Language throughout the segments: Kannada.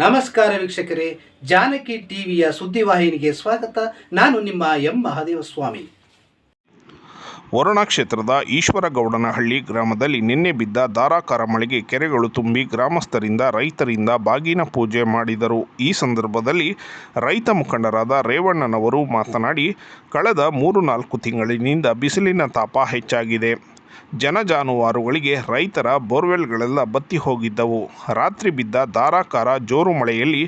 ನಮಸ್ಕಾರ ವೀಕ್ಷಕರೇ, ಜಾನಕಿ ಟಿವಿಯ ಸುದ್ದಿವಾಹಿನಿಗೆ ಸ್ವಾಗತ. ನಾನು ನಿಮ್ಮ ಎಂ. ಮಹಾದೇವ ಸ್ವಾಮಿ ವರುಣಾ ಕ್ಷೇತ್ರದ ಈಶ್ವರಗೌಡನಹಳ್ಳಿ ಗ್ರಾಮದಲ್ಲಿ ನಿನ್ನೆ ಬಿದ್ದ ಧಾರಾಕಾರ ಮಳೆಗೆ ಕೆರೆಗಳು ತುಂಬಿ ಗ್ರಾಮಸ್ಥರಿಂದ ರೈತರಿಂದ ಬಾಗಿನ ಪೂಜೆ ಮಾಡಿದರು. ಈ ಸಂದರ್ಭದಲ್ಲಿ ರೈತ ಮುಖಂಡರಾದ ರೇವಣ್ಣನವರು ಮಾತನಾಡಿ, ಕಳೆದ ಮೂರು ನಾಲ್ಕು ತಿಂಗಳಿನಿಂದ ಬಿಸಿಲಿನ ತಾಪ ಹೆಚ್ಚಾಗಿದೆ. ಜನ ಜಾನುವಾರುಗಳಿಗೆ ರೈತರ ಬೋರ್ವೆಲ್ಗಳೆಲ್ಲ ಬತ್ತಿ ಹೋಗಿದ್ದವು. ರಾತ್ರಿ ಬಿದ್ದ ಧಾರಾಕಾರ ಜೋರು ಮಳೆಯಲ್ಲಿ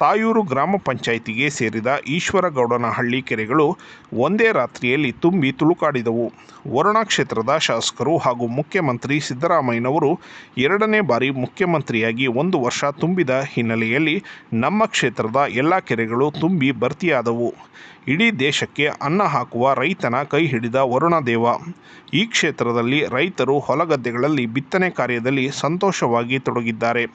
ತಾಯೂರು ಗ್ರಾಮ ಪಂಚಾಯಿತಿಗೆ ಸೇರಿದ ಈಶ್ವರಗೌಡನಹಳ್ಳಿ ಕೆರೆಗಳು ಒಂದೇ ರಾತ್ರಿಯಲ್ಲಿ ತುಂಬಿ ತುಳುಕಾಡಿದವು. ವರುಣಾ ಕ್ಷೇತ್ರದ ಶಾಸಕರು ಹಾಗೂ ಮುಖ್ಯಮಂತ್ರಿ ಸಿದ್ದರಾಮಯ್ಯನವರು ಎರಡನೇ ಬಾರಿ ಮುಖ್ಯಮಂತ್ರಿಯಾಗಿ ಒಂದು ವರ್ಷ ತುಂಬಿದ ಹಿನ್ನೆಲೆಯಲ್ಲಿ ನಮ್ಮ ಕ್ಷೇತ್ರದ ಎಲ್ಲ ಕೆರೆಗಳು ತುಂಬಿ ಭರ್ತಿಯಾದವು. ಇಡೀ ದೇಶಕ್ಕೆ ಅನ್ನ ಹಾಕುವ ರೈತನ ಕೈ ಹಿಡಿದ ವರುಣದೇವ. ಈ ಕ್ಷೇತ್ರದಲ್ಲಿ ರೈತರು ಹೊಲಗದ್ದೆಗಳಲ್ಲಿ ಬಿತ್ತನೆ ಕಾರ್ಯದಲ್ಲಿ ಸಂತೋಷವಾಗಿ ತೊಡಗಿದ್ದಾರೆ.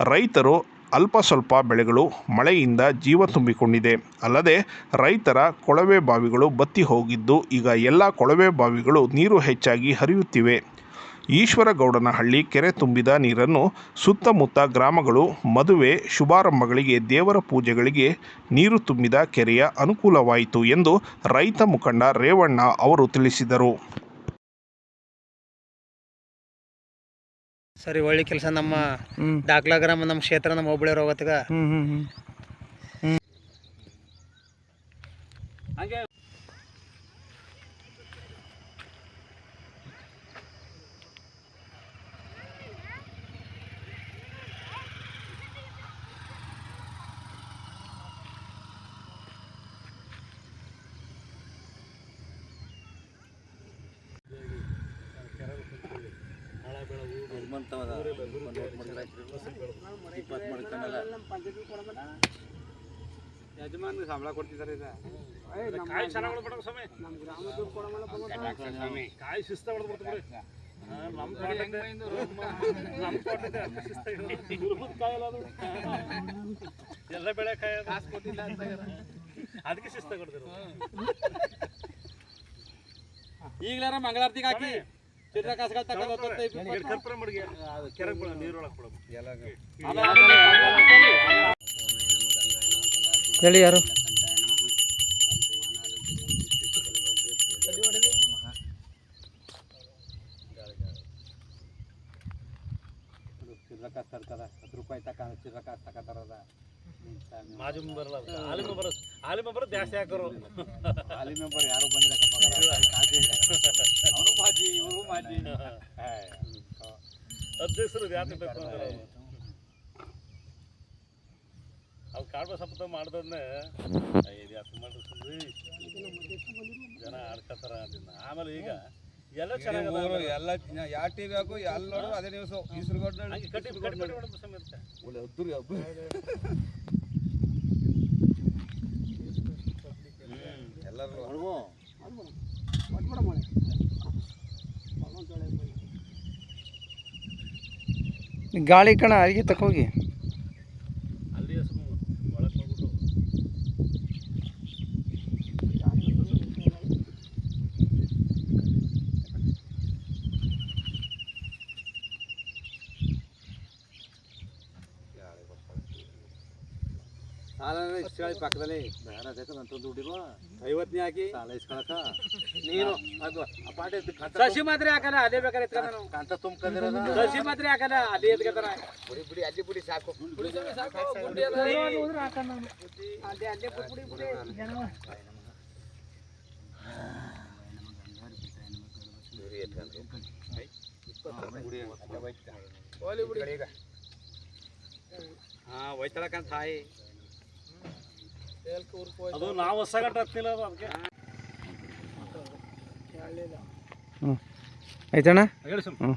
ರೈತರು ಅಲ್ಪ ಸ್ವಲ್ಪ ಬೆಳೆಗಳು ಮಳೆಯಿಂದ ಜೀವ ತುಂಬಿಕೊಂಡಿದೆ. ಅಲ್ಲದೆ ರೈತರ ಕೊಳವೆ ಬಾವಿಗಳು ಬತ್ತಿ ಹೋಗಿದ್ದು ಈಗ ಎಲ್ಲ ಕೊಳವೆ ಬಾವಿಗಳು ನೀರು ಹೆಚ್ಚಾಗಿ ಹರಿಯುತ್ತಿವೆ. ಈಶ್ವರಗೌಡನಹಳ್ಳಿ ಕೆರೆ ತುಂಬಿದ ನೀರನ್ನು ಸುತ್ತಮುತ್ತ ಗ್ರಾಮಗಳು ಮದುವೆ, ಶುಭಾರಂಭಗಳಿಗೆ, ದೇವರ ಪೂಜೆಗಳಿಗೆ ನೀರು ತುಂಬಿದ ಕೆರೆಯ ಅನುಕೂಲವಾಯಿತು ಎಂದು ರೈತ ಮುಖಂಡ ರೇವಣ್ಣ ಅವರು ತಿಳಿಸಿದರು. ಸರಿ ಒಳ್ಳೆ ಕೆಲಸ. ನಮ್ಮ ದಾಖಲಾ ಗ್ರಾಮ ನಮ್ಮ ಕ್ಷೇತ್ರ ನಮ್ಮ ಹೋಬಳಿ ರೋಗತ್ಗ ಯಜಮಾನ್ ಸಂಬಳ ಕೊಡ್ತಿದ್ದಾರೆ ಕಾಯಿ ಶಿಸ್ತ ನಮ್ಮ ನಮ್ಮ ಎಲ್ಲ ಬೆಳೆ ಕಾಯಿ ಕಾಸು ಕೊಟ್ಟಿಲ್ಲ ಅಂತ ಅದಕ್ಕೆ ಶಿಸ್ತ ಕೊಡ್ತಾರೆ ಈಗಲಾರ ಮಂಗಳಾರತಿಗೆ ಹಾಕಿ. ಹೇಳಿ ಯಾರು? ತರ್ತಾರ ಹತ್ತು ರೂಪಾಯಿ ತಕ ಚಿರ್ರಕಾಸ್ ತಕತಾರದ ಮಾಜು ಬರಲ್ಲ ಮೆಂಬರ್ ಹಾಲಿ ಮೆಂಬರ್ ಜಾಸ್ತಿ ಹಾಕೋರು. ಹಾಲಿ ಮೆಂಬರ್ ಯಾರು ಬಂದಿರಕ್ಕಪ್ಪ ಅವನು ಮಾಜಿ ಇವರು ಮಾಜಿ. ಅಧ್ಯಕ್ಷರು ಯಾಕೆ ಬೇಕು ಅಂದ್ರೆ. ಅವ್ರು ಕಾಡ್ಬ ಸಪತ ಮಾಡ್ದನ್ನೇ ಇದು ಯಾಕೆ ಜನ ಆಡ್ಕತ್ತಾರ ಅದನ್ನ ಆಮೇಲೆ ಈಗ ಎಲ್ಲ ಚೆನ್ನಾಗಿ ಎಲ್ಲ ಯಾವ ಟಿವಿ ಹಾಕು ಎಲ್ಲ ನೋಡು ಅದೇ ನ್ಯೂಸು ಈಶ್ವರಗೌಡ ಕಟ್ಟಿ ಕಟ್ಟಿ ಕಟ್ಟಿ ಒಳ್ಳೆ ಅದ್ದೂರಿ ಸಮೇತ ಎಲ್ಲರೂ ಗಾಳಿ ಕಣ ಅಲ್ಲಿಗೆ ತಕೋಗಿ ಇಸ್ಕೊಳ್ಳಿ ಪಕ್ಕದಲ್ಲಿ ಬೇಡ ಅದಕ್ಕೆ ನಂತ ದುಡ್ಡಿಲ್ವ? ಐವತ್ತನೇ ಹಾಕಿ ಸಾಲ ಇಸ್ಕೊಳಕ? ನೀನು. ಅದು ಆ ಪಾಟಿ ಸಸಿ ಮಾತ್ರ ಹಾಕಲ್ಲ ಅದೇ ಬೇಕಾದ್ರೆ ಎತ್ಕೊಂಡ ನಾನು ಕಂತ ತುಂಬ್ಕೊಂಡಿರೋದ. ಸಸಿ ಮಾತ್ರ ಹಾಕಲ್ಲ ಅದೇ ಎತ್ಕೊತಾರ ಬಿಡಿ ಬಿಡಿ ಅಲ್ಲಿ ಬಿಡಿ ಸಾಕು. ಹಾ ಒಯ್ತಳಕಂತ ತಾಯಿ. ಅದು ನಾವು ಹೊಸಗಟ್ಟ ಹತ್ತಿಲ್ಲ ಅದು ಅದಕ್ಕೆ. ಹ್ಞೂ ಆಯ್ತಣ್ಣ? ಹೇಳಿ ಹ್ಞೂ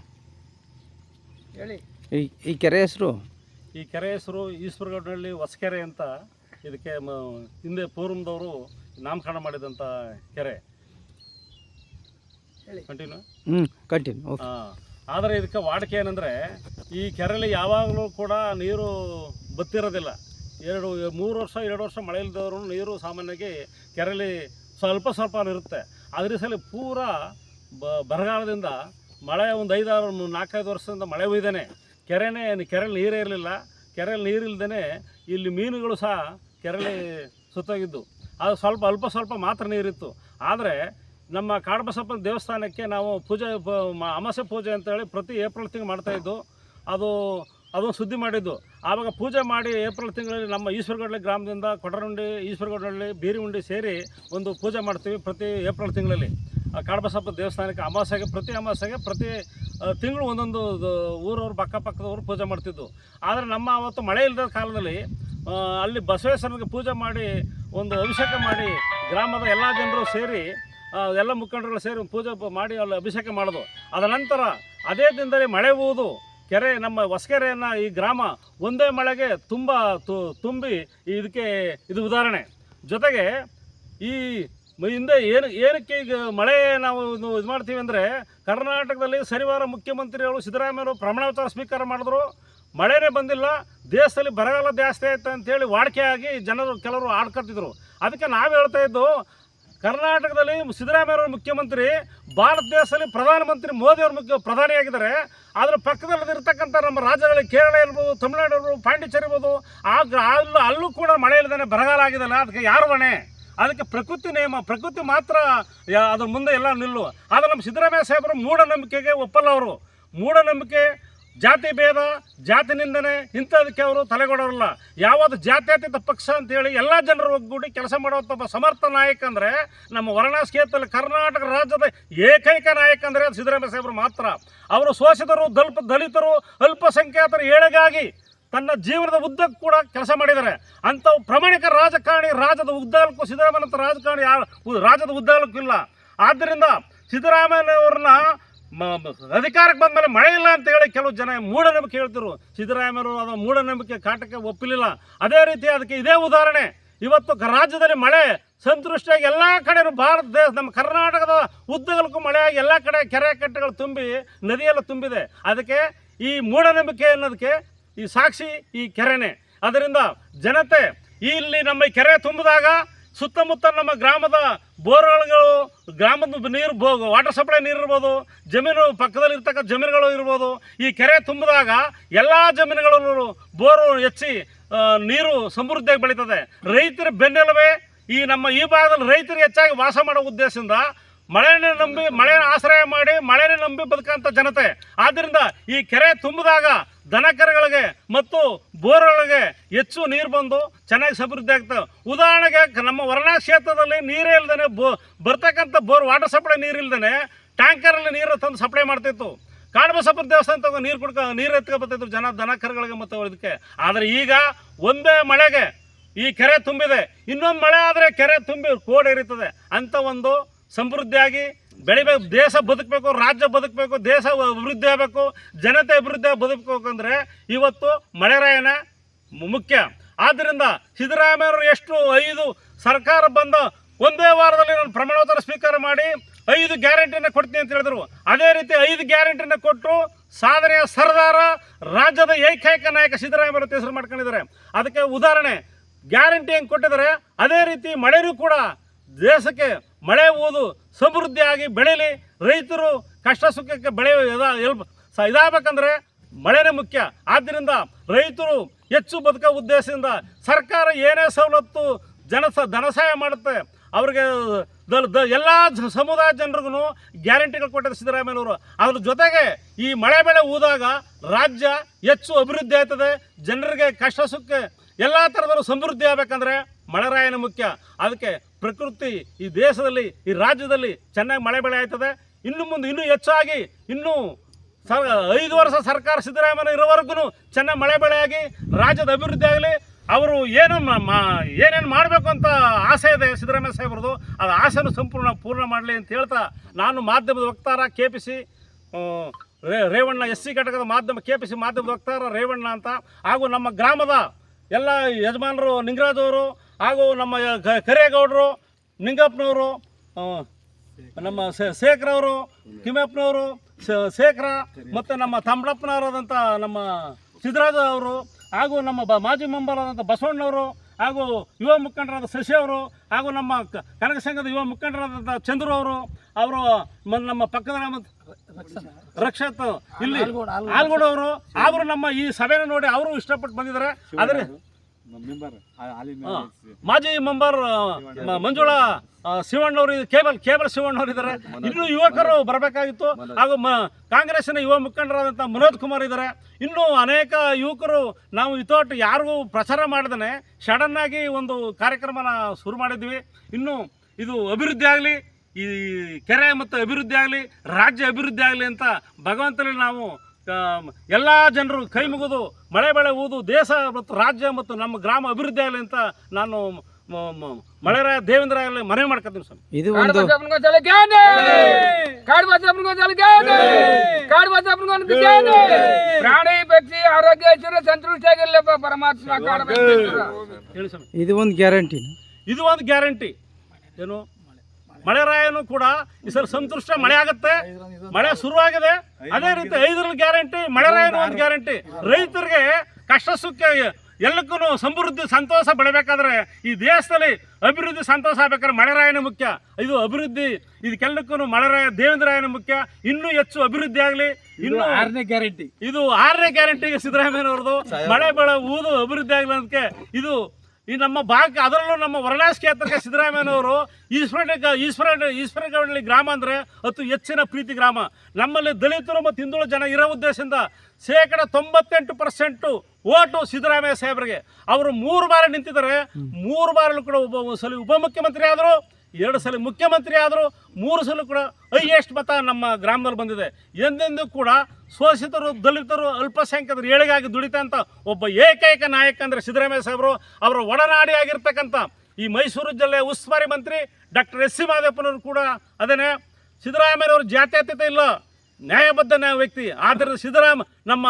ಹೇಳಿ. ಈ ಈ ಕೆರೆ ಹೆಸರು? ಈ ಕೆರೆ ಹೆಸರು ಈಶ್ವರಗೌಡಹಳ್ಳಿ ಹೊಸಕೆರೆ ಅಂತ ಇದಕ್ಕೆ ಮ- ಹಿಂದೆ ಪೂರ್ವದವರು ನಾಮಕರಣ ಮಾಡಿದಂಥ ಕೆರೆ. ಕಂಟಿನ್ಯೂ ಹ್ಞೂ ಕಂಟಿನ್ಯೂ ಓಕೆ ಆದರೆ ಇದಕ್ಕೆ ವಾಡಿಕೆ ಏನಂದರೆ ಈ ಕೆರೆಯಲ್ಲಿ ಯಾವಾಗಲೂ ಕೂಡ ನೀರು ಬತ್ತಿರೋದಿಲ್ಲ. ಎರಡು, ಮೂರು ವರ್ಷ, ಎರಡು ವರ್ಷ ಮಳೆ ಇಲ್ಲದವ್ರು ನೀರು ಸಾಮಾನ್ಯವಾಗಿ ಕೆರೆಯಲ್ಲಿ ಸ್ವಲ್ಪ ಸ್ವಲ್ಪ ಇರುತ್ತೆ. ಅದ್ರ ಸಲ ಪೂರ ಬ, ಬರಗಾಲದಿಂದ ಮಳೆ ಒಂದು ಐದಾರು ನಾಲ್ಕೈದು ವರ್ಷದಿಂದ ಮಳೆ ಒಯ್ದಾನೆ ಕೆರೆನೇ ಕೆರೆಯಲ್ಲಿ ನೀರೇ ಇರಲಿಲ್ಲ. ಕೆರೆಯಲ್ಲಿ ನೀರಿಲ್ದೇ ಇಲ್ಲಿ ಮೀನುಗಳು ಸಹ ಕೆರೆಯಲ್ಲಿ ಸುತ್ತೋಗಿದ್ದು. ಅದು ಸ್ವಲ್ಪ, ಅಲ್ಪ ಸ್ವಲ್ಪ ಮಾತ್ರ ನೀರಿತ್ತು. ಆದರೆ ನಮ್ಮ ಕಾಡಬಸಪ್ಪನ ದೇವಸ್ಥಾನಕ್ಕೆ ನಾವು ಪೂಜೆ ಅಮಾಸೆ ಪೂಜೆ ಅಂತೇಳಿ ಪ್ರತಿ ಏಪ್ರಿಲ್ ತಿಂಗಳು ಮಾಡ್ತಾಯಿದ್ದು ಅದು ಅದು ಸುದ್ದಿ ಮಾಡಿದ್ದು. ಆವಾಗ ಪೂಜೆ ಮಾಡಿ ಏಪ್ರಿಲ್ ತಿಂಗಳಲ್ಲಿ ನಮ್ಮ ಈಶ್ವರಗಡ್ಲೆ ಗ್ರಾಮದಿಂದ ಕೊಡರುಂಡಿ ಬೀರಿ ಬೀರಿಹುಂಡಿ ಸೇರಿ ಒಂದು ಪೂಜೆ ಮಾಡ್ತೀವಿ ಪ್ರತಿ ಏಪ್ರಿಲ್ ತಿಂಗಳಲ್ಲಿ. ಕಾಡಬಸಪ್ಪ ದೇವಸ್ಥಾನಕ್ಕೆ ಅಮಾಸೆಗೆ ಪ್ರತಿ ಅಮಾಸೆಗೆ ಪ್ರತಿ ತಿಂಗಳು ಒಂದೊಂದು ಊರವ್ರು ಪಕ್ಕಪಕ್ಕದವ್ರು ಪೂಜೆ ಮಾಡ್ತಿದ್ದು ಆದರೆ ನಮ್ಮ ಅವತ್ತು ಮಳೆ ಇಲ್ಲದ ಕಾಲದಲ್ಲಿ ಅಲ್ಲಿ ಬಸವೇಶ್ವರನಿಗೆ ಪೂಜೆ ಮಾಡಿ, ಒಂದು ಅಭಿಷೇಕ ಮಾಡಿ ಗ್ರಾಮದ ಎಲ್ಲ ಜನರು ಸೇರಿ ಎಲ್ಲ ಮುಖಂಡರುಗಳು ಸೇರಿ ಪೂಜೆ ಮಾಡಿ ಅಲ್ಲಿ ಅಭಿಷೇಕ ಮಾಡೋದು ಅದರ ನಂತರ ಅದೇ ದಿನದಲ್ಲಿ ಮಳೆ ಹೂದು. ಕೆರೆ, ನಮ್ಮ ಹೊಸಕೆರೆಯನ್ನು ಈ ಗ್ರಾಮ ಒಂದೇ ಮಳೆಗೆ ತುಂಬ ತುಂಬಿ ಇದಕ್ಕೆ ಇದು ಉದಾಹರಣೆ. ಜೊತೆಗೆ ಈ ಹಿಂದೆ ಏನು, ಏನಕ್ಕೆ ಈಗ ಮಳೆ ನಾವು ಇದು ಮಾಡ್ತೀವಿ ಅಂದರೆ ಕರ್ನಾಟಕದಲ್ಲಿ ಶನಿವಾರ ಮುಖ್ಯಮಂತ್ರಿಗಳು ಸಿದ್ದರಾಮಯ್ಯವರು ಪ್ರಮಾಣವಚನ ಸ್ವೀಕಾರ ಮಾಡಿದ್ರು. ಮಳೆನೇ ಬಂದಿಲ್ಲ, ದೇಶದಲ್ಲಿ ಬರಗಾಲ ಜಾಸ್ತಿ ಆಯ್ತು ಅಂತೇಳಿ ವಾಡಿಕೆಯಾಗಿ ಜನರು ಕೆಲವರು ಆಡ್ಕೊತಿದ್ರು ಅದಕ್ಕೆ ನಾವು ಹೇಳ್ತಾ ಇದ್ದು ಕರ್ನಾಟಕದಲ್ಲಿ ಸಿದ್ದರಾಮಯ್ಯವರು ಮುಖ್ಯಮಂತ್ರಿ, ಭಾರತ ದೇಶದಲ್ಲಿ ಪ್ರಧಾನಮಂತ್ರಿ ಮೋದಿಯವ್ರ ಮುಖ್ಯ ಪ್ರಧಾನಿಯಾಗಿದ್ದಾರೆ. ಅದರ ಪಕ್ಕದಲ್ಲಿರ್ತಕ್ಕಂಥ ನಮ್ಮ ರಾಜ್ಯಗಳಲ್ಲಿ ಕೇರಳ ಇರ್ಬೋದು, ತಮಿಳುನಾಡು ಇರ್ಬೋದು, ಪಾಂಡಿಚೇರಿ ಇರ್ಬೋದು ಆ ಗ್ರ- ಅಲ್ಲೂ ಅಲ್ಲೂ ಕೂಡ ಮಳೆ ಇಲ್ಲದೇ ಬರಗಾಲ ಆಗಿದೆಲ್ಲ ಅದಕ್ಕೆ ಯಾರು ಹೊಣೆ? ಅದಕ್ಕೆ ಪ್ರಕೃತಿ ನಿಯಮ, ಪ್ರಕೃತಿ ಮಾತ್ರ ಅದ್ರ ಮುಂದೆ ಎಲ್ಲ ನಿಲ್ಲು. ಆದರೆ ನಮ್ಮ ಸಿದ್ದರಾಮಯ್ಯ ಸಾಹೇಬರು ಮೂಢನಂಬಿಕೆಗೆ ಒಪ್ಪಲ್ಲ ಅವರು. ಮೂಢನಂಬಿಕೆ ಜಾತಿ ಭೇದ, ಜಾತಿ ನಿಂದನೆ ಇಂಥದಕ್ಕೆ ಅವರು ತಲೆಗೊಡೋರಲ್ಲ. ಯಾವುದು ಜಾತ್ಯತೀತ ಪಕ್ಷ ಅಂತೇಳಿ ಎಲ್ಲ ಜನರು ಒಗ್ಗೂಡಿ ಕೆಲಸ ಮಾಡುವಂಥ ಒಬ್ಬ ಸಮರ್ಥ ನಾಯಕ ಅಂದರೆ ನಮ್ಮ ವಾರಣಾಸಿ ಕರ್ನಾಟಕ ರಾಜ್ಯದ ಏಕೈಕ ನಾಯಕ ಅಂದರೆ ಅದು ಸಿದ್ದರಾಮಯ್ಯ ಸಾಹೇಬರು ಮಾತ್ರ. ಅವರು ಶೋಷಿತರು ದಲ್ಪ ದಲಿತರು, ಅಲ್ಪಸಂಖ್ಯಾತರು ಏಳಿಗಾಗಿ ತನ್ನ ಜೀವನದ ಉದ್ದಕ್ಕೂ ಕೂಡ ಕೆಲಸ ಮಾಡಿದ್ದಾರೆ. ಅಂಥ ಪ್ರಾಮಾಣಿಕ ರಾಜಕಾರಣಿ ರಾಜ್ಯದ ಉದ್ದಾಲಕ್ಕೂ ಸಿದ್ದರಾಮಯ್ಯ ರಾಜಕಾರಣಿ ಯಾರು ರಾಜ್ಯದ ಉದ್ದಾಲಕ್ಕೂ ಇಲ್ಲ. ಆದ್ದರಿಂದ ಸಿದ್ದರಾಮಯ್ಯನವ್ರನ್ನ ಅಧಿಕಾರಕ್ಕೆ ಬಂದ ಮೇಲೆ ಮಳೆ ಇಲ್ಲ ಅಂತ ಹೇಳಿ ಕೆಲವು ಜನ ಮೂಢನಂಬಿಕೆ ಹೇಳ್ತಿರು ಸಿದ್ದರಾಮಯ್ಯರು ಅದು ಮೂಢನಂಬಿಕೆ ಕಾಟಕ್ಕೆ ಒಪ್ಪಲಿಲ್ಲ. ಅದೇ ರೀತಿ ಅದಕ್ಕೆ ಇದೇ ಉದಾಹರಣೆ. ಇವತ್ತು ರಾಜ್ಯದಲ್ಲಿ ಮಳೆ ಸಂತೃಷ್ಟಿಯಾಗಿ ಎಲ್ಲ ಕಡೆ ಭಾರತ ದೇಶ, ನಮ್ಮ ಕರ್ನಾಟಕದ ಉದ್ದಗಲಕ್ಕೂ ಮಳೆಯಾಗಿ ಎಲ್ಲ ಕಡೆ ಕೆರೆ ಕಟ್ಟೆಗಳು ತುಂಬಿ, ನದಿಯೆಲ್ಲ ತುಂಬಿದೆ. ಅದಕ್ಕೆ ಈ ಮೂಢನಂಬಿಕೆ ಅನ್ನೋದಕ್ಕೆ ಈ ಸಾಕ್ಷಿ ಈ ಕೆರೆನೇ. ಅದರಿಂದ ಜನತೆ, ಇಲ್ಲಿ ನಮ್ಮ ಕೆರೆ ತುಂಬಿದಾಗ ಸುತ್ತಮುತ್ತ ನಮ್ಮ ಗ್ರಾಮದ ಬೋರ್ವೆಲ್ಗಳು ಗ್ರಾಮದ ನೀರು ಬೋ ವಾಟರ್ ಸಪ್ಲೈ ನೀರು ಇರ್ಬೋದು, ಜಮೀನು ಪಕ್ಕದಲ್ಲಿ ಇರ್ತಕ್ಕ ಜಮೀನುಗಳು ಇರ್ಬೋದು, ಈ ಕೆರೆ ತುಂಬಿದಾಗ ಎಲ್ಲ ಜಮೀನುಗಳು ಬೋರು ಹೆಚ್ಚಿ ನೀರು ಸಮೃದ್ಧಿಯಾಗಿ ಬೆಳೀತದೆ. ರೈತರ ಬೆನ್ನೆಲುಬೆ ಈ ನಮ್ಮ ಈ ಭಾಗದಲ್ಲಿ ರೈತರು ಹೆಚ್ಚಾಗಿ ವಾಸ ಮಾಡೋ ಉದ್ದೇಶದಿಂದ ಮಳೆನೇ ನಂಬಿ ಮಳೆನ ಆಶ್ರಯ ಮಾಡಿ ಮಳೆನೇ ನಂಬಿ ಬದುಕಂತ ಜನತೆ. ಆದ್ದರಿಂದ ಈ ಕೆರೆ ತುಂಬಿದಾಗ ದನ ಕರುಗಳಿಗೆ ಮತ್ತು ಬೋರ್ಗಳಿಗೆ ಹೆಚ್ಚು ನೀರು ಬಂದು ಚೆನ್ನಾಗಿ ಸಮೃದ್ಧಿ ಆಗ್ತವೆ ಉದಾಹರಣೆಗೆ ನಮ್ಮ ವರ್ಣಾ ಕ್ಷೇತ್ರದಲ್ಲಿ ನೀರೇ ಇಲ್ದೇ ಬೋ, ಬರ್ತಕ್ಕಂಥ ಬೋರ್, ವಾಟರ್ ಸಪ್ಲೈ ನೀರು ಇಲ್ದೇ ಟ್ಯಾಂಕರಲ್ಲಿ ನೀರು ತಂದು ಸಪ್ಲೈ ಮಾಡ್ತಿತ್ತು. ಕಾಡಬಸಪ್ಪ ದೇವಸ್ಥಾನ ತಗೋ ನೀರು ಕುಡ್ಕ, ನೀರು ಎತ್ಕೊ ಬರ್ತಿತ್ತು ಜನ ಕರುಗಳಿಗೆ ಮತ್ತು ಇದಕ್ಕೆ ಆದರೆ ಈಗ ಒಂದೇ ಮಳೆಗೆ ಈ ಕೆರೆ ತುಂಬಿದೆ. ಇನ್ನೊಂದು ಮಳೆ ಆದರೆ ಕೆರೆ ತುಂಬಿ ಕೋಡೇರಿತದೆ ಅಂತ ಒಂದು ಸಮೃದ್ಧಿಯಾಗಿ ಬೆಳಿಬೇಕು ದೇಶ ಬದುಕಬೇಕು, ರಾಜ್ಯ ಬದುಕಬೇಕು, ದೇಶ ಅಭಿವೃದ್ಧಿ ಆಗಬೇಕು, ಜನತೆ ಅಭಿವೃದ್ಧಿ ಬದುಕಬೇಕು ಅಂದರೆ ಇವತ್ತು ಮಳೆರಾಯನ ಮುಖ್ಯ. ಆದ್ದರಿಂದ ಸಿದ್ದರಾಮಯ್ಯವರು ಎಷ್ಟು ಐದು ಸರ್ಕಾರ ಬಂದ ಒಂದೇ ವಾರದಲ್ಲಿ ನಾನು ಪ್ರಮಾಣೋತ್ತರ ಸ್ವೀಕಾರ ಮಾಡಿ ಐದು ಗ್ಯಾರಂಟಿನ ಕೊಡ್ತೀನಿ ಅಂತ ಹೇಳಿದ್ರು. ಅದೇ ರೀತಿ ಐದು ಗ್ಯಾರಂಟಿನ ಕೊಟ್ಟು ಸಾಧನೆಯ ಸರ್ದಾರ, ರಾಜ್ಯದ ಏಕೈಕ ನಾಯಕ ಸಿದ್ದರಾಮಯ್ಯವರು ಹೆಸರು ಮಾಡ್ಕೊಂಡಿದ್ದಾರೆ. ಅದಕ್ಕೆ ಉದಾಹರಣೆ, ಗ್ಯಾರಂಟಿ ಹೆಂಗೆ ಕೊಟ್ಟಿದ್ದಾರೆ, ಅದೇ ರೀತಿ ಮಳೆಯೂ ಕೂಡ ದೇಶಕ್ಕೆ ಮಳೆ ಓದು ಸಮೃದ್ಧಿಯಾಗಿ ಬೆಳೀಲಿ. ರೈತರು ಕಷ್ಟ ಸುಖಕ್ಕೆ ಬೆಳೆ ಸ ಇದಾಗಬೇಕಂದ್ರೆ ಮಳೆನೇ ಮುಖ್ಯ. ಆದ್ದರಿಂದ ರೈತರು ಹೆಚ್ಚು ಬದುಕೋ ಉದ್ದೇಶದಿಂದ ಸರ್ಕಾರ ಏನೇ ಸವಲತ್ತು ಜನ ಸ ಧನ ಸಹಾಯ ಮಾಡುತ್ತೆ, ಅವ್ರಿಗೆ ದ- ದ- ಎಲ್ಲ ಸಮುದಾಯ ಜನರಿಗೂ ಗ್ಯಾರಂಟಿಗಳು ಕೊಟ್ಟಿದ್ದಾರೆ ಸಿದ್ದರಾಮಯ್ಯವರು ಅದ್ರ ಜೊತೆಗೆ ಈ ಮಳೆ ಬೆಳೆ ಊದಾಗ ರಾಜ್ಯ ಹೆಚ್ಚು ಅಭಿವೃದ್ಧಿ ಆಯ್ತದೆ ಜನರಿಗೆ ಕಷ್ಟ ಸುಖ ಎಲ್ಲ ಥರದಲ್ಲೂ ಸಮೃದ್ಧಿ ಆಗಬೇಕಂದ್ರೆ ಮಳೆರಾಯನ ಮುಖ್ಯ. ಅದಕ್ಕೆ ಪ್ರಕೃತಿ ಈ ದೇಶದಲ್ಲಿ, ಈ ರಾಜ್ಯದಲ್ಲಿ ಚೆನ್ನಾಗಿ ಮಳೆ ಬೆಳೆ ಆಯ್ತದೆ. ಇನ್ನು ಮುಂದೆ ಇನ್ನೂ ಹೆಚ್ಚಾಗಿ ಇನ್ನೂ ಸರ್, ಐದು ವರ್ಷ ಸರ್ಕಾರ ಸಿದ್ದರಾಮಯ್ಯ ಇರೋವರೆಗೂ ಚೆನ್ನಾಗಿ ಮಳೆ ಬೆಳೆಯಾಗಿ ರಾಜ್ಯದ ಅಭಿವೃದ್ಧಿ ಆಗಲಿ. ಅವರು ಏನು ಏನೇನು ಮಾಡಬೇಕು ಅಂತ ಆಸೆ ಇದೆ ಸಿದ್ದರಾಮಯ್ಯ ಸಾಹೇಬ್ರದ್ದು. ಅದು ಆಸೆನೂ ಸಂಪೂರ್ಣ ಪೂರ್ಣ ಮಾಡಲಿ ಅಂತ ಹೇಳ್ತಾ ನಾನು ಮಾಧ್ಯಮದ ವಕ್ತಾರ K P C Revanna S C ಘಟಕದ ಮಾಧ್ಯಮ ಕೆ ಪಿ ಸಿ ಮಾಧ್ಯಮದ ವಕ್ತಾರ ರೇವಣ್ಣ ಅಂತ. ಹಾಗೂ ನಮ್ಮ ಗ್ರಾಮದ ಎಲ್ಲ ಯಜಮಾನರು, ನಿಂಗರಾಜ್ ಅವರು ಹಾಗೂ ನಮ್ಮ ಕರೇಗೌಡರು ನಿಂಗಪ್ಪನವರು ನಮ್ಮ ಶೇಖರವರು ಅವರು ಶ- ಶೇಖರ ಮತ್ತು ನಮ್ಮ ತಮ್ಮಪ್ಪನವರಾದಂಥ ನಮ್ಮ ಸಿದ್ದರಾಜ ಅವರು ಹಾಗೂ ನಮ್ಮ ಬ ಮಾಜಿ ಮೆಂಬರ್ ಆದಂಥ ಬಸವಣ್ಣವರು ಹಾಗೂ ಯುವ ಮುಖಂಡರಾದ ಶಶಿ ಅವರು ಹಾಗೂ ನಮ್ಮ ಕನಕ ಸಂಘದ ಯುವ ಮುಖಂಡರಾದಂಥ ಚಂದ್ರು ಅವರು ಅವರು ನಮ್ಮ ಪಕ್ಕದ ನಮ್ಮ ರಕ್ಷತ್ ಇಲ್ಲಿ ಆಲ್ಗೋಡವರು ಅವರು ನಮ್ಮ ಈ ಸಭೆನ ನೋಡಿ ಅವರು ಇಷ್ಟಪಟ್ಟು ಬಂದಿದ್ದಾರೆ ಆದ್ರೆ. ಮಾಜಿ ಮೆಂಬರ್ ಮಂಜುಳಾ ಶಿವಣ್ಣವರು ಕೇಬಲ್ ಕೇಬಲ್ ಶಿವಣ್ಣವರು ಇದ್ದಾರೆ. ಇನ್ನು ಯುವಕರು ಬರಬೇಕಾಗಿತ್ತು. ಹಾಗೂ ಕಾಂಗ್ರೆಸ್ನ ಯುವ ಮುಖಂಡರಾದಂಥ ಮನೋಜ್ ಕುಮಾರ್ ಇದ್ದಾರೆ. ಇನ್ನು ಅನೇಕ ಯುವಕರು ನಾವು ಇತೋಟ್ ಯಾರಿಗೂ ಪ್ರಚಾರ ಮಾಡಿದನೆ ಸಡನ್ ಆಗಿ ಒಂದು ಕಾರ್ಯಕ್ರಮನ ಶುರು ಮಾಡಿದ್ವಿ. ಇನ್ನು ಇದು ಅಭಿವೃದ್ಧಿ ಆಗಲಿ ಈ ಕೆರೆ ಮತ್ತು ಅಭಿವೃದ್ಧಿ ಆಗಲಿ ರಾಜ್ಯ ಅಭಿವೃದ್ಧಿ ಆಗಲಿ ಅಂತ ಭಗವಂತನಲ್ಲಿ ನಾವು ಎಲ್ಲ ಜನರು ಕೈ ಮುಗಿದು ಮಳೆ ಬೆಳೆ ಊದು ದೇಶ ಮತ್ತು ರಾಜ್ಯ ಮತ್ತು ನಮ್ಮ ಗ್ರಾಮ ಅಭಿವೃದ್ಧಿ ಆಗಲಿ ಅಂತ ನಾನು ಮ- ಮ- ಮಳೆರಾಯ ದೇವೇಂದ್ರ ಆಗಲಿ ಮನವಿ ಮಾಡ್ಕೊತೀನಿ ಸ್ವಾಮಿ. ಇದು ಒಂದು ಪ್ರಾಣಿ ಪಕ್ಷಿ ಆರೋಗ್ಯ ಸಂತೃಷ್ಟಿಯಾಗಿರ್ಲಪ್ಪ ಪರಮಾತ್ಮ ಇದು ಒಂದು ಗ್ಯಾರಂಟಿ. ಇದು ಒಂದು ಗ್ಯಾರಂಟಿ. ಏನು? ಮಳೆರಾಯನು ಕೂಡ ಈ ಸಲ ಸಂತುಷ್ಟ ಮಳೆ ಆಗುತ್ತೆ. ಮಳೆ ಶುರುವಾಗಿದೆ. ಅದೇ ರೀತಿ ಐದರ ಗ್ಯಾರಂಟಿ ಮಳೆರಾಯನು ಒಂದು ಗ್ಯಾರಂಟಿ. ರೈತರಿಗೆ ಕಷ್ಟ ಸುಖ ಎಲ್ಲಕ್ಕೂ ಸಮೃದ್ಧಿ ಸಂತೋಷ ಬೆಳಬೇಕಾದ್ರೆ ಈ ದೇಶದಲ್ಲಿ ಅಭಿವೃದ್ಧಿ ಸಂತೋಷ ಆಗ್ಬೇಕಾದ್ರೆ ಮಳೆರಾಯನ ಮುಖ್ಯ. ಇದು ಅಭಿವೃದ್ಧಿ ಇದಕ್ಕೆಲ್ಲಕ್ಕೂ ಮಳೆರಾಯ ದೇವೇಂದ್ರಾಯನ ಮುಖ್ಯ. ಇನ್ನೂ ಹೆಚ್ಚು ಅಭಿವೃದ್ಧಿ ಆಗಲಿ ಇನ್ನು ಆರನೇ ಗ್ಯಾರಂಟಿ. ಇದು ಆರನೇ ಗ್ಯಾರಂಟಿಗೆ ಸಿದ್ದರಾಮಯ್ಯನವ್ರದ್ದು. ಮಳೆ ಬೆಳೆ ಊದು ಅಭಿವೃದ್ಧಿ ಆಗಲಿ ಅದಕ್ಕೆ ಇದು ಈ ನಮ್ಮ ಭಾಗ, ಅದರಲ್ಲೂ ನಮ್ಮ ವರನಾಶ್ ಕ್ಷೇತ್ರಕ್ಕೆ ಸಿದ್ದರಾಮಯ್ಯನವರು ಈಶ್ವರ ಈಶ್ವರ ಈಶ್ವರಗೌಡಳ್ಳಿ ಗ್ರಾಮ ಅಂದರೆ ಅತಿ ಹೆಚ್ಚಿನ ಪ್ರೀತಿ ಗ್ರಾಮ. ನಮ್ಮಲ್ಲಿ ದಲಿತರು ಮತ್ತು ಹಿಂದುಳಿದ ಜನ ಇರೋ ಉದ್ದೇಶದಿಂದ ಶೇಕಡ ತೊಂಬತ್ತೆಂಟು ಪರ್ಸೆಂಟು ಓಟು ಸಿದ್ದರಾಮಯ್ಯ ಸಾಹೇಬರಿಗೆ. ಅವರು ಮೂರು ಬಾರಿ ನಿಂತಿದ್ದಾರೆ. ಮೂರು ಬಾರಲ್ಲೂ ಕೂಡ ಒಬ್ಬ ಸಲ ಉಪಮುಖ್ಯಮಂತ್ರಿ ಆದರು ಎರಡು ಸಲ ಮುಖ್ಯಮಂತ್ರಿ ಆದರೂ ಮೂರು ಸಲ ಕೂಡ ಹೈಯೆಸ್ಟ್ ಮತ ನಮ್ಮ ಗ್ರಾಮದಲ್ಲಿ ಬಂದಿದೆ. ಎಂದೆಂದೂ ಕೂಡ ಶೋಷಿತರು, ದಲಿತರು, ಅಲ್ಪಸಂಖ್ಯಾತರು ಏಳಿಗಾಗಿ ದುಡಿತಂತ ಒಬ್ಬ ಏಕೈಕ ನಾಯಕ ಅಂದರೆ ಸಿದ್ದರಾಮಯ್ಯ ಸಾಹೇಬರು ಅವರ ಒಡನಾಡಿಯಾಗಿರ್ತಕ್ಕಂಥ ಈ ಮೈಸೂರು ಜಿಲ್ಲೆಯ ಉಸ್ತುವಾರಿ ಮಂತ್ರಿ ಡಾಕ್ಟರ್ ಎಸ್ ಸಿ ಮಾದೇಪ್ಪನವರು ಕೂಡ ಅದೇನೆ ಸಿದ್ದರಾಮಯ್ಯನವರು ಜಾತ್ಯತೀತ ಇಲ್ಲ. ನ್ಯಾಯಬದ್ಧ ನ್ಯಾಯ ವ್ಯಕ್ತಿ. ಆದ್ದರಿಂದ ಸಿದ್ದರಾಮ ನಮ್ಮ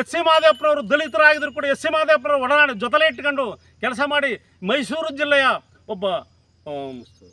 ಎಸ್ ಸಿ ಮಾದೇಪ್ಪನವರು ದಲಿತರಾಗಿದ್ರು ಕೂಡ ಎಸ್ ಸಿ ಮಾದೇಪ್ಪನವರು ಒಡನಾಡಿ ಜೊತೆಲೇ ಇಟ್ಕೊಂಡು ಕೆಲಸ ಮಾಡಿ ಮೈಸೂರು ಜಿಲ್ಲೆಯ ಒಬ್ಬ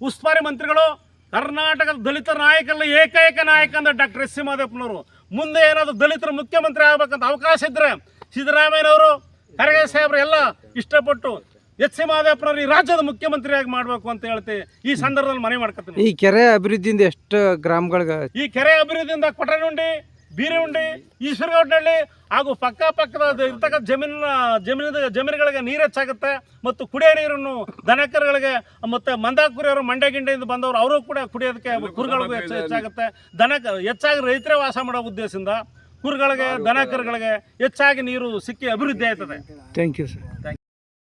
ಉಸ್ತುವಾರಿ ಮಂತ್ರಿಗಳು ಕರ್ನಾಟಕದ ದಲಿತ ನಾಯಕರಲ್ಲಿ ಏಕೈಕ ನಾಯಕ ಅಂದ್ರೆ ಡಾಕ್ಟರ್ ಎಸ್ ಸಿ ಮಾದೇಪ್ಪನವರು. ಮುಂದೆ ಏನಾದ್ರು ದಲಿತರ ಮುಖ್ಯಮಂತ್ರಿ ಆಗ್ಬೇಕಂತ ಅವಕಾಶ ಇದ್ರೆ ಸಿದ್ದರಾಮಯ್ಯನವರು ಖರ್ಗೆ ಸಾಹೇಬ್ರು ಎಲ್ಲ ಇಷ್ಟಪಟ್ಟು ಎಚ್ ಸಿ ಮಾದೇಪ್ಪನವರು ಈ ರಾಜ್ಯದ ಮುಖ್ಯಮಂತ್ರಿಯಾಗಿ ಮಾಡಬೇಕು ಅಂತ ಹೇಳ್ತಿ ಈ ಸಂದರ್ಭದಲ್ಲಿ ಮನವಿ ಮಾಡ್ಕೊತೀನಿ. ಈ ಕೆರೆ ಅಭಿವೃದ್ಧಿಯಿಂದ ಎಷ್ಟು ಗ್ರಾಮಗಳಿಗೆ ಈ ಕೆರೆ ಅಭಿವೃದ್ಧಿಯಿಂದ ಕೊಟನುಂಡಿ ಬೀರುಂಡಿ ಈಶ್ವರಗೌಡನಹಳ್ಳಿ ಹಾಗೂ ಪಕ್ಕ ಪಕ್ಕದ ಇರ್ತಕ್ಕಂಥ ಜಮೀನಿನ ಜಮೀನಿನ ಜಮೀನುಗಳಿಗೆ ನೀರು ಹೆಚ್ಚಾಗುತ್ತೆ ಮತ್ತು ಕುಡಿಯೋ ನೀರನ್ನು ದನಕರುಗಳಿಗೆ ಮತ್ತು ಮಂದಾಕುರಿಯವರು ಮಂಡ್ಯ ಗಿಂಡೆಯಿಂದ ಬಂದವರು ಅವರು ಕೂಡ ಕುಡಿಯೋದಕ್ಕೆ ಕುರುಗಳಿಗೂ ಹೆಚ್ಚು ಹೆಚ್ಚಾಗುತ್ತೆ. ದನ ಹೆಚ್ಚಾಗಿ ರೈತರೇ ವಾಸ ಮಾಡೋ ಉದ್ದೇಶದಿಂದ ಕುರುಗಳಿಗೆ ದನಕರುಗಳಿಗೆ ಹೆಚ್ಚಾಗಿ ನೀರು ಸಿಕ್ಕಿ ಅಭಿವೃದ್ಧಿ ಆಯ್ತದೆ. Thank you sir